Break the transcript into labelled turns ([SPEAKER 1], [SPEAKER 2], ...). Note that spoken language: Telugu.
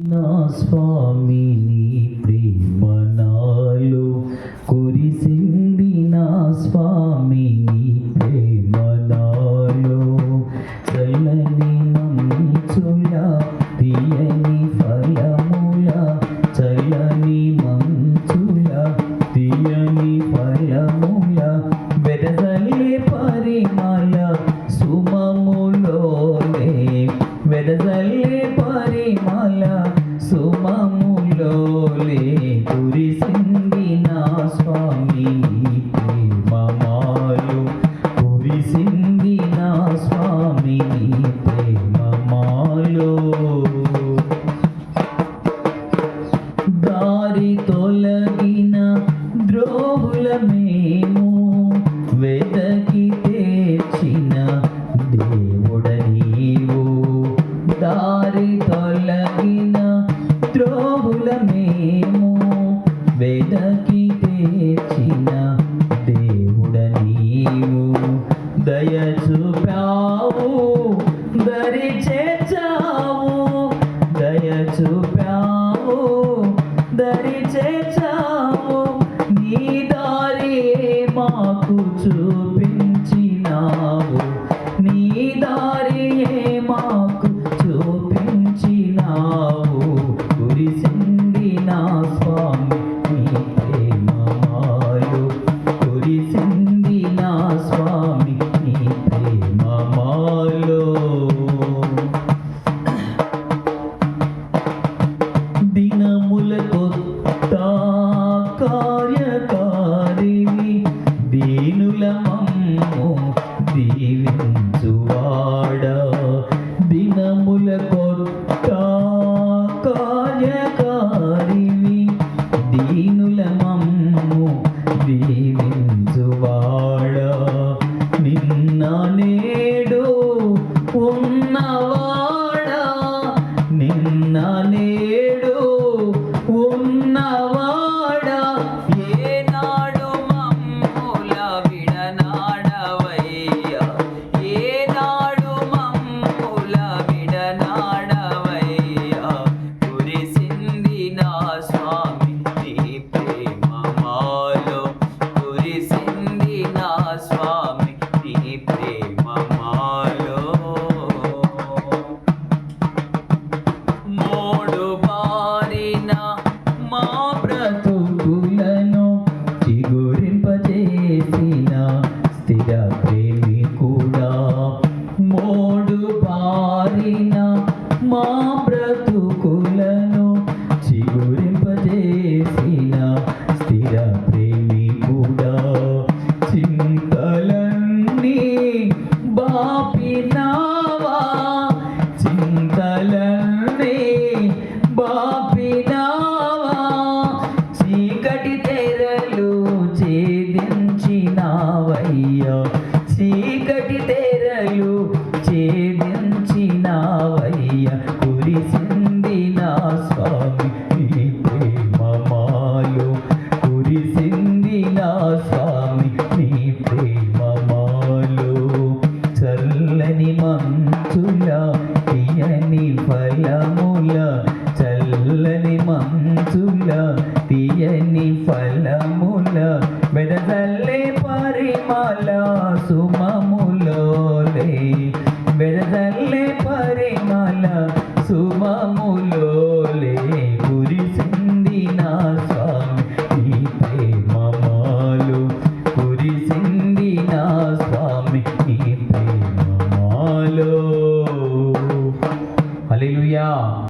[SPEAKER 1] Swami, Swami, ఎప్పుడ నీవు. దారి తొలగిన ద్రోహుల మేము. వెదకి తెచ్చిన దేవుడ నీవు. దయ దయ చూపావు దరి చేచావు నీ దారి మాకు చూపి பின்னாலே ప్రియ కురిసిందిలా స్వామి నీ ప్రేమమాయో కురిసిందిలా స్వామి నీ ప్రేమమాలో చల్లని మంచుల తీయని ఫలముల. చల్లని మంచుల తీయని ఫలముల. వెదజల్లే పరిమళ సుమములో నామములో కురిసింది నా